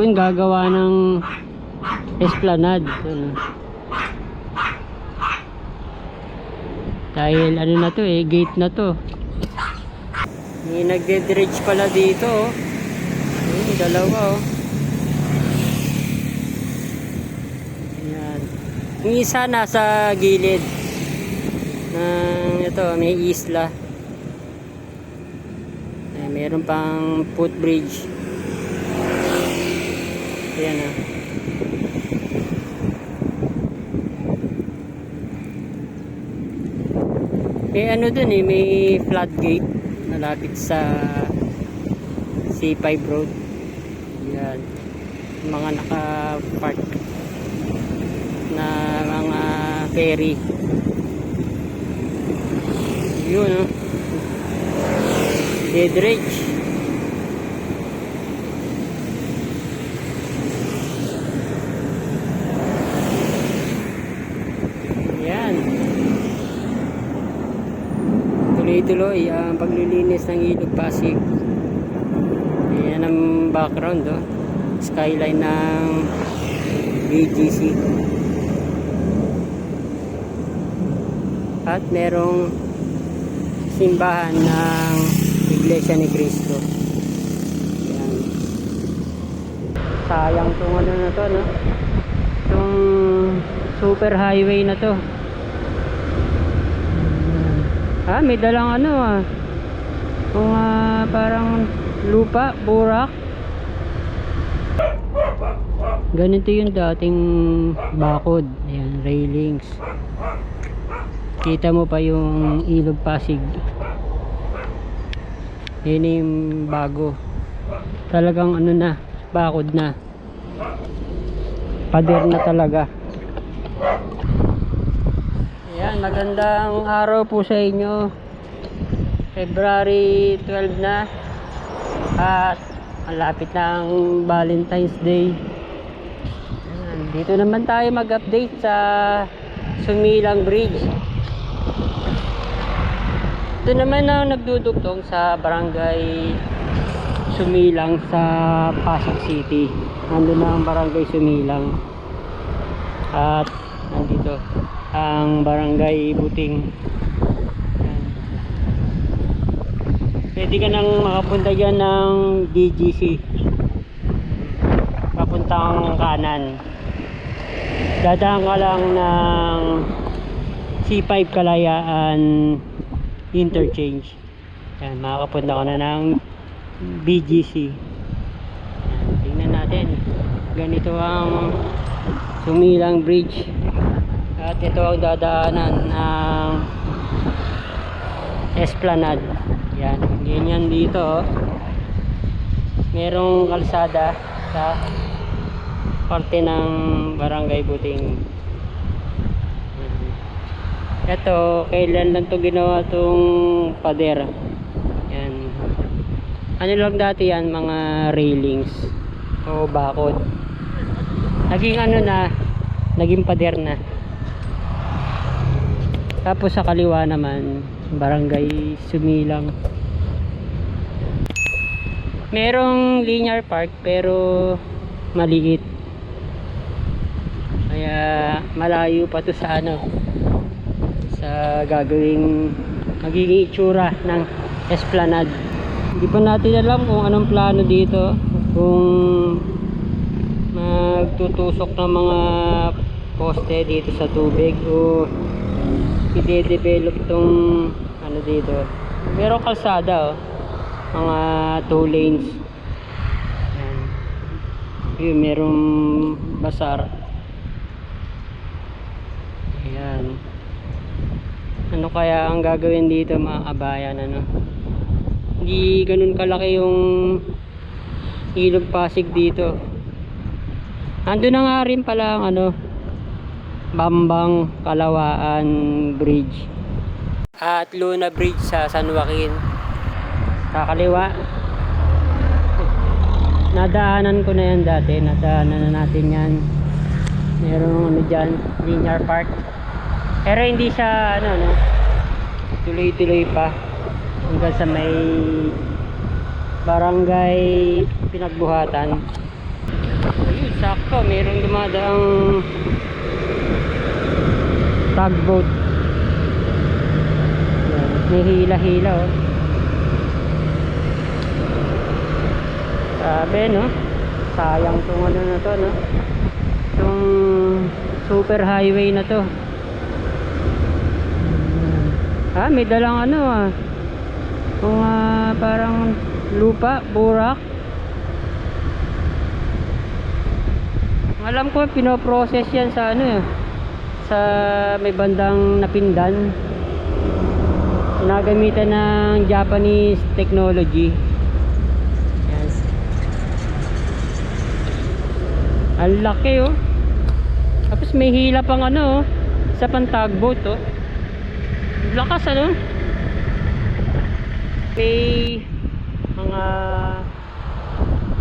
Yung gagawa ng esplanade. Ano. Dahil ano na to eh, gate na to. May nagde-dredge pala dito oh. Ayun, dalawa oh. Ayan. Yung isa nasa gilid ng ito, may isla. Eh, meron pang footbridge. Ayan ah. May ano dun eh, may floodgate malapit sa C5 road. Yan. Yung Mga naka-park na mga ferry. Yun oh. Deadridge. Yan. Tuloy-tuloy ang paglilinis ng Ilog Pasig. Yan ang background oh. Skyline ng BGC. At merong simbahan ng Iglesia ni Cristo. Yan. Sayang tong ano na to, no? Itong super highway na to. Ah, may dalang ano ah. Kung ah, parang lupa, burak. Ganito yung dating bakod. Ayan, railings. Kita mo pa yung ilog Pasig. Yan yung bago. Talagang ano na, bakod na. Pader na talaga. Ayan, magandang araw po sa inyo. February 12 na. At malapit na ang Valentine's Day. Ayan, dito naman tayo mag-update sa Sumilang Bridge. Ito naman ang nagdudugtong sa barangay Sumilang sa Pasig City. Nandun na ang barangay Sumilang. At nandito ang barangay Buting. Pwede ka nang makapunta dyan ng DGC. Papuntang kanan. Dadaan ka lang ng C5 Kalayaan interchange. Yan, makakapunta ka na ng BGC. Yan, tingnan natin. Ganito ang Sumilang Bridge. At ito ang dadaanan ng Esplanade. Yan, ganyan dito. Merong kalsada sa parte ng Barangay Buting. Ito, kailan lang to ginawa tong pader. Yan. Ano lang dati yan, mga railings o bakod. Naging ano na, naging pader na. Tapos sa kaliwa naman, barangay Sumilang. Merong linear park pero maliit. Kaya malayo pa to sa ano, sa gagawing magiging itsura ng esplanade. Hindi pa natin alam kung anong plano dito. Kung magtutusok ng mga poste dito sa tubig o i-develop tong ano dito. Meron kalsada oh. Mga two lanes. Yan. Yun, merong basar. Ayan. Ano kaya ang gagawin dito mga kabayan ano? Hindi ganun kalaki yung ilog Pasig dito. Ando na nga rin pala ang ano Bambang Kalawaan Bridge. At Luna Bridge sa San Joaquin. Kakaliwa. Nadaanan ko na yan dati. Nadaanan na natin yan. Merong ano dyan, linear park. Pero hindi siya ano no. Tuloy-tuloy pa hanggang sa may barangay pinagbuhatan. sakto mayroong dumadaang tugboat may hila-hila oh. Sabi no? Sayang tong ano na to no? Itong super highway na to. Ah may dalang ano ah. Mga parang lupa burak. Alam ko pinoprocess yan sa ano eh sa may bandang napindan. Nagamitan ng Japanese technology. Yes. Ang laki oh. Tapos may hila pang ano oh sa pantagboat oh. Lakas ano? May mga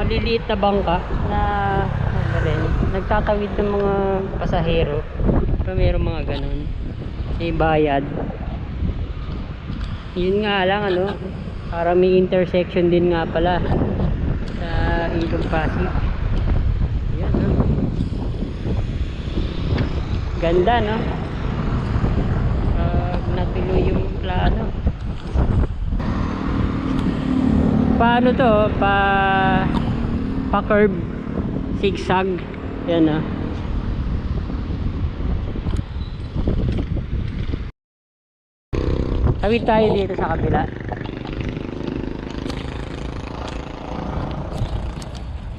maliliit na bangka na ano nagtatawid ng mga pasahero pero mayroong mga ganun. May bayad. Yun nga lang ano para may intersection din nga pala sa Ilog Pasig. Yan no? Ganda no? Pag natuloy yung plano. Paano to? Pa pa curve zigzag. Yan ah Tawid tayo dito sa kabila.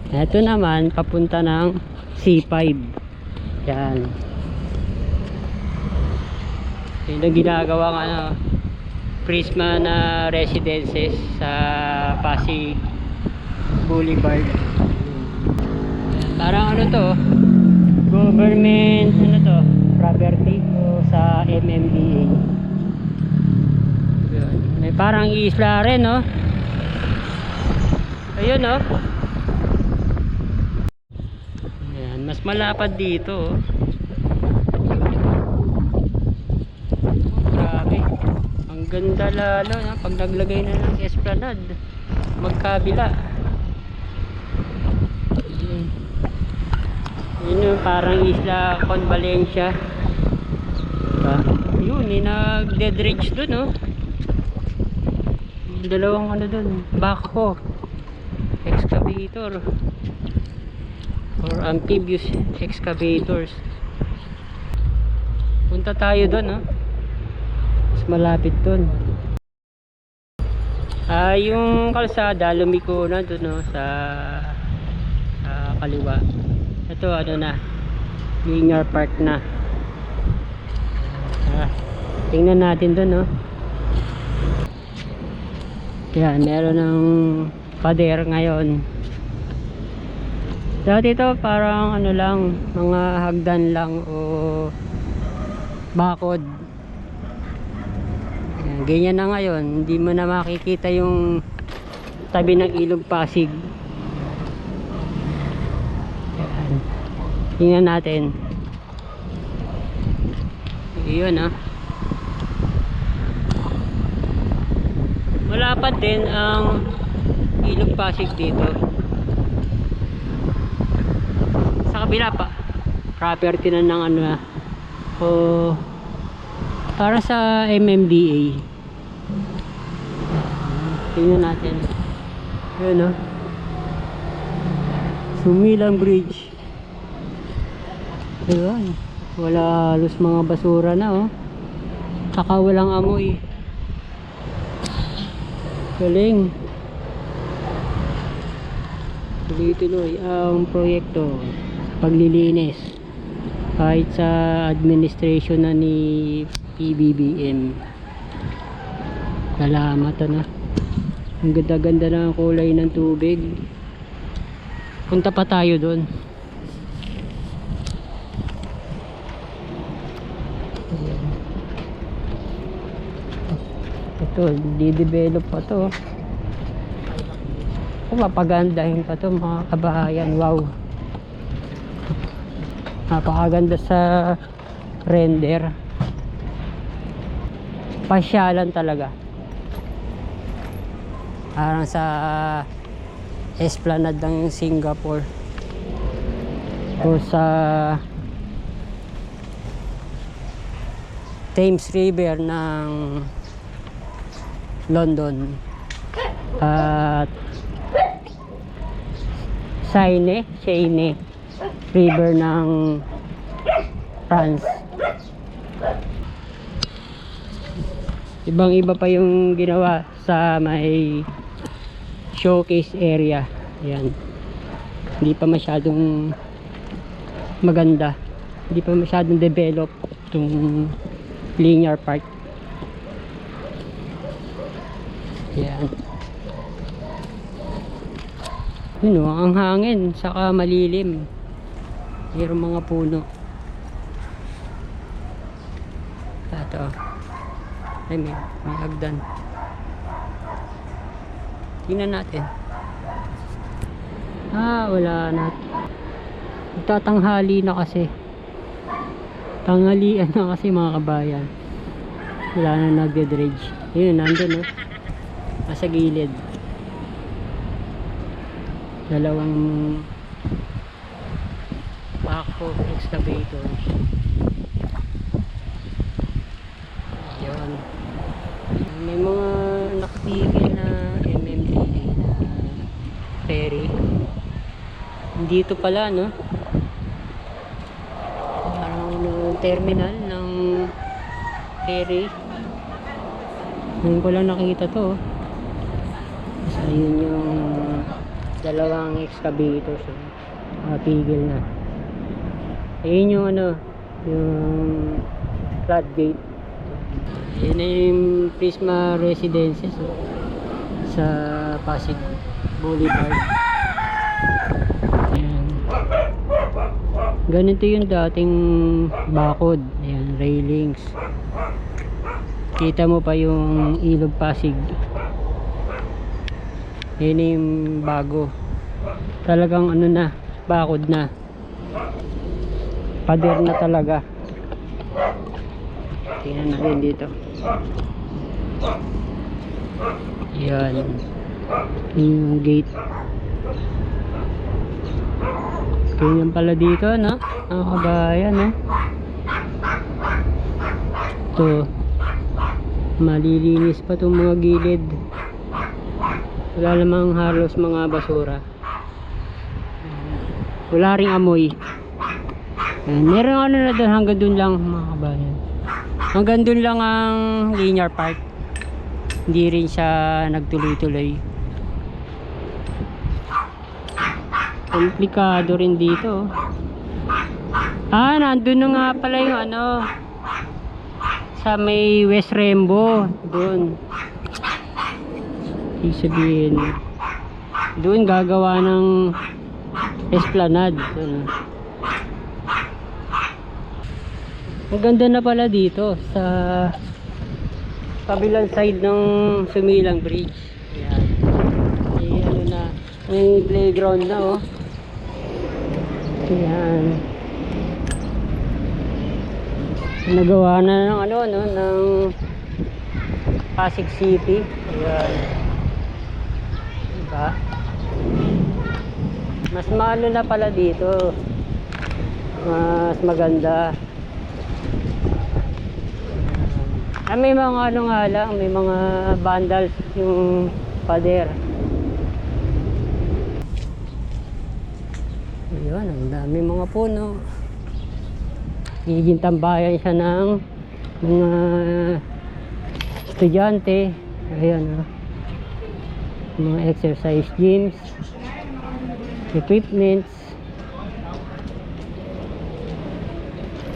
Ito naman, papunta ng C5. Yan. Yun ang ginagawang ano, Prisma na residences sa Pasig Boulevard. Parang ano to, government, ano to, property o sa MMDA. May parang isla rin, no? Ayun, no? Ayan, mas malapad dito, oh. Grabe. Ang ganda lalo, no? Pag naglagay na ng esplanade, magkabila. Yun. Yun yung parang isla Convalencia. Diba? Yun, may nagde-dredge dun, no? Dalawang ano dun backhoe excavator. Or amphibious excavators. Punta tayo dun no mas malapit dun. Ah yung kalsada lumiko na dun no sa sa kaliwa. Ito ano na linear park na. Ah, tingnan natin dun no yan, meron ng pader ngayon. Dati ito parang ano lang, mga hagdan lang o bakod. Yan, ganyan na ngayon, hindi mo na makikita yung tabi ng ilog Pasig. Yan. Tingnan natin. Iyon ah. Malapad din ang ilog Pasig dito. Sa kabila pa. Property na ng ano o para sa MMDA tingnan natin. Yun o Sumilang Bridge. Ayan. wala halos mga basura na oh. Saka walang amoy Galing. Tuloy-tuloy ang proyekto paglilinis kahit sa administration na ni PBBM. Salamat na. Ang ganda-ganda ng kulay ng tubig. Punta pa tayo doon. Ito di-develop pa to. Mapagandahin pa to mga kabahayan wow. Napakaganda sa render. Pasyalan talaga. Parang sa esplanade ng Singapore. O sa Thames River ng London at Seine, Seine River ng France. Ibang iba pa yung ginawa sa may showcase area. Yan. Hindi pa masyadong maganda. Hindi pa masyadong develop itong linear park. Yan. Yun o, ang hangin, saka malilim. Mayroong mga puno. Ito. Ay, may, may hagdan. Tingnan natin. Ah, wala na. Magtatanghali na kasi. Tanghalian na kasi mga kabayan. Wala na nagde-dredge. Yun, nandun oh. Nasa gilid. Dalawang backhoe excavators. Yun. May mga nakatigil na MMDA na ferry. Dito pala, no? Parang ano, terminal ng ferry. Ngayon ko lang nakita to. oh. So, yun yung dalawang excavators. Oh. Nakatigil na. Ayun yung ano, yung floodgate. Na yung Prisma Residences oh, sa Pasig Boulevard. Ganito yung dating bakod. Ayan, railings. Kita mo pa yung ilog Pasig. Na yung bago. Talagang ano na, bakod na. Pader na talaga. Tingnan natin dito. Yan. Yung gate. Ganyan pala dito, no? Ang kabayan, no? Ito. Malilinis pa itong mga gilid. Wala namang halos mga basura. Wala ring amoy. Ayan, meron ano na doon hanggang doon lang mga. Hanggang doon lang ang linear park. Hindi rin siya nagtuloy-tuloy. Komplikado rin dito. Ah, nandun na nga pala yung ano sa may West Rembo doon. Ibig sabihin doon gagawa ng esplanade. Doon. Ang na pala dito sa kabilang side ng Sumilang Bridge. Ayan. May ano na, may playground na oh. Ayan. Nagawa na ng ano, no, ng Pasig City. Ayan. Diba? Mas maano na pala dito. Mas maganda. Ah, may mga ano nga lang, may mga vandals yung pader. Ayun, ang dami mga puno. Giging tambayan siya ng mga estudyante. Ayan, oh. Mga exercise gyms, equipments.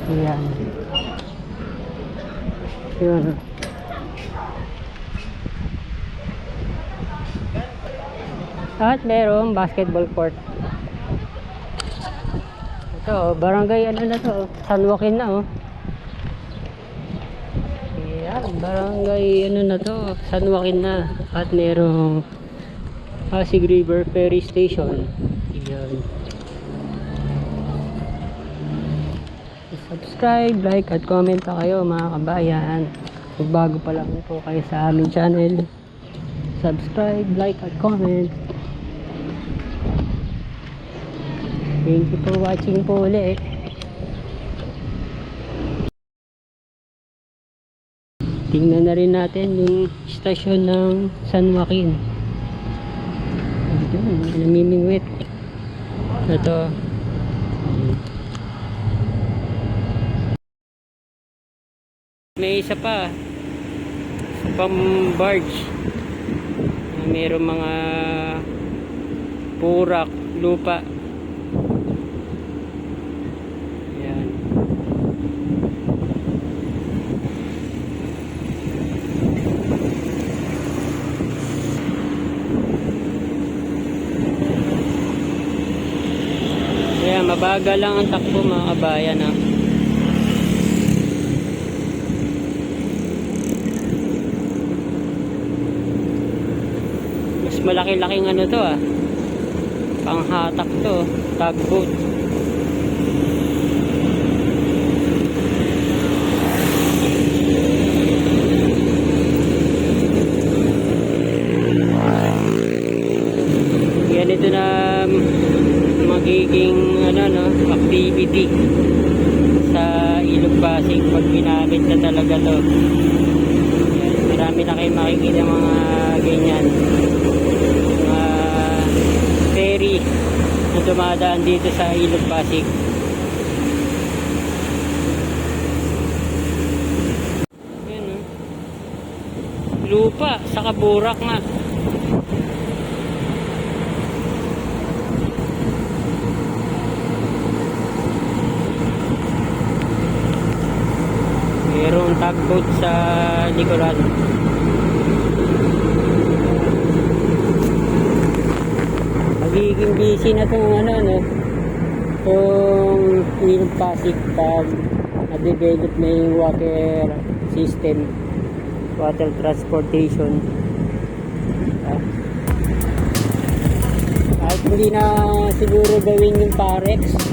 Ayan. Yun. At merong basketball court. Ito, barangay ano na to, San Joaquin na oh. Ayan, barangay ano na to, San Joaquin na. At merong Pasig River Ferry Station. Ayan. subscribe, like at comment pa kayo mga kabayan. Kung bago pa lang po kayo sa aming channel, subscribe, like at comment. Thank you for watching po ulit. Tingnan na rin natin yung istasyon ng San Joaquin. Namimingwit. Ito. May isa pa. Isa pang barge. Mayroong mga purak, lupa. Ayan. Kaya mabagal lang ang takbo mga kabayan ha. Mas malaki-laking ano to ah. Panghatak to, tugboat. Yan ito na magiging ano no, activity sa Ilog Pasig pag ginamit na talaga to. Yan, marami na kayo makikita mga ganyan. Mga ferry na dumadaan dito sa Ilog Pasig. Yan no. Lupa sa kaburak nga. Mayroong tugboat sa likuran. Magiging busy na itong ano, no? Itong Ilog Pasig pag na-develop na yung water system, water transportation. Ah. Kahit hindi na siguro gawin yung Parex,